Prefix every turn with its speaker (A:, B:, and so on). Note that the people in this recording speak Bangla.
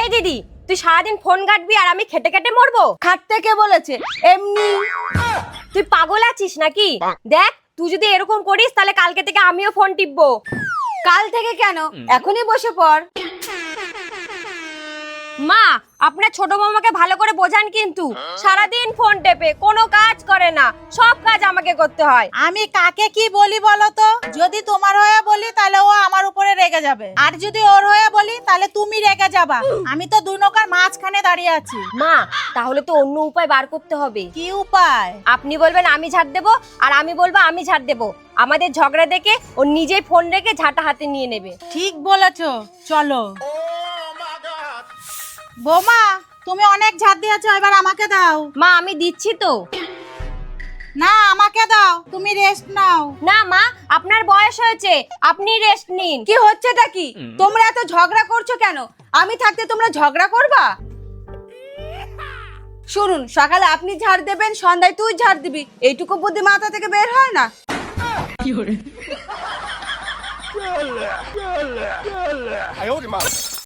A: এই দিদি তুই সারাদিন ফোন ঘাটবি আর আমি খেটে খেটে মরবো?
B: খাটতে কে বলেছে? এমনি।
A: তুই পাগল আছিস নাকি? দেখ তুই যদি এরকম করিস তাহলে কালকে থেকে আমিও ফোন টিপবো।
B: কাল থেকে কেন? এখনই বসে পড়।
A: মা আপনার ছোট মামাকে ভালো করে বোঝান কিন্তু। সারাদিন ফোন টেপে কোনো কাজ করে না। সব কাজ আমাকে করতে হয়।
C: আমি কাকে কি বলি বলো তো? যদি তোমার হয়ে বলি তাহলে ও আমার উপরে রেগে যাবে। আর যদি ওর হয়ে বলি তাহলে তুমি রেগে যাবা। আমি তো দুই নৌকার মাঝখানে দাঁড়িয়ে আছি।
A: মা তাহলে তো অন্য উপায় বার করতে হবে।
C: কি উপায়?
A: আপনি বলবেন আমি ঝাড় দেবো আর আমি বলব আমি ঝাড় দেবো। আমাদের ঝগড়া দেখে ও নিজেই ফোন রেখে ঝাঁটা হাতে নিয়ে নেবে।
C: ঠিক বলেছ। চলো। বোমা তুমি অনেক ঝাঁট দিয়েছ এবার আমাকে দাও।
A: মা আমি দিচ্ছি তো।
C: না আমাকে দাও তুমি রেস্ট নাও।
A: না মা আপনার বয়স হয়েছে আপনি রেস্ট নিন।
B: কি হচ্ছে কি? তোমরা এত ঝগড়া করছ কেন? আমি থাকতে তোমরা ঝগড়া করবা? শুনুন সকালে আপনি ঝাড় দেবেন সন্ধ্যায় তুই ঝাড় দিবি। এইটুকু বুদ্ধি মাথা থেকে বের হয় না?
D: কি